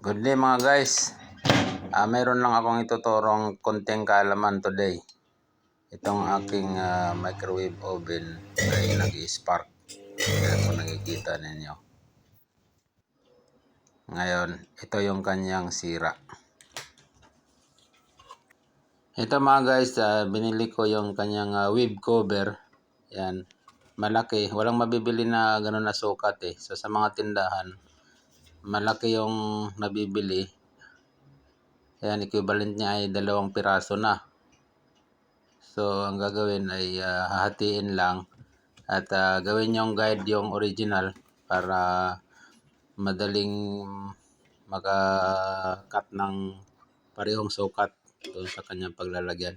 Good day mga guys. Ah, mayroon lang akong ituturong konting kaalaman today. Itong aking ah, microwave oven ay nag-spark. Kaya kung nakikita ninyo. Ngayon, ito yung kanyang sira. Ito mga guys, ah, binili ko yung kanyang ah, wave cover. Yan. Malaki. Walang mabibili na ganun na sukat eh. So sa mga tindahan, malaki yung nabibili. Ayan, equivalent niya ay dalawang piraso na. So, ang gagawin ay ah, hahatiin lang at ah, gawin yung guide yung original para madaling maka-cut ng parehong sukat doon sa kanyang paglalagyan.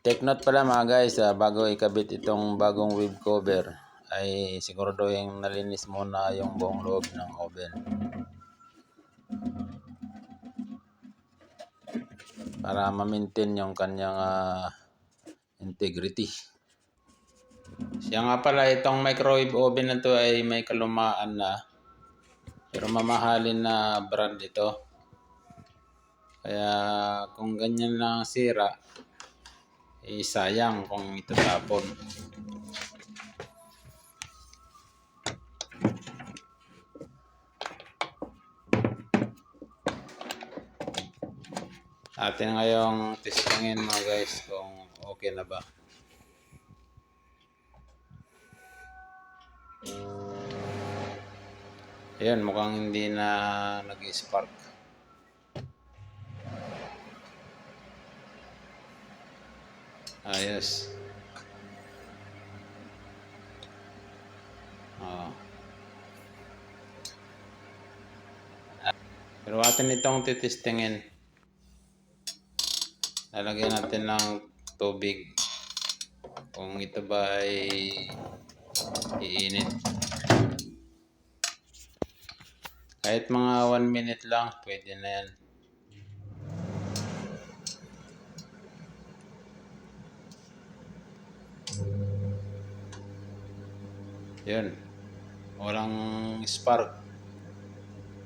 Take note pala mga guys, ah, bago ikabit itong bagong wave cover, ay siguraduhin nalinis muna yung buong loob ng oven. Para ma-maintain yung kanyang ah, integrity. Siya nga pala, itong microwave oven na to ay may kalumaan na. Pero mamahalin na brand ito. Kaya kung ganyan lang ang sira, eh sayang kung itatapon. Atin ngayong testingin mga guys kung okay na ba. Ayan, mukhang hindi na nag-spark. Ayos. Oo. Pero atin itong titistingin. Lalagyan natin ng tubig. Kung ito ba ay iinit. Kahit mga 1 minute lang, pwede na yan. Yun. Walang spark.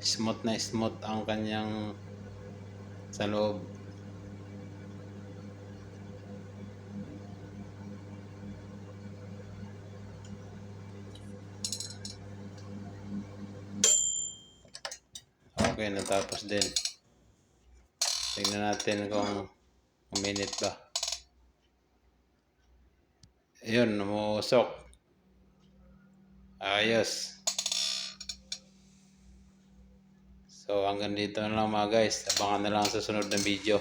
Smooth na smooth ang kanyang sa loob. Okay, natapos din. Tingnan natin kung minute ba. Ayun, numuusok. Ayos. So hanggang dito na lang mga guys. Abangan na lang sa sunod na video.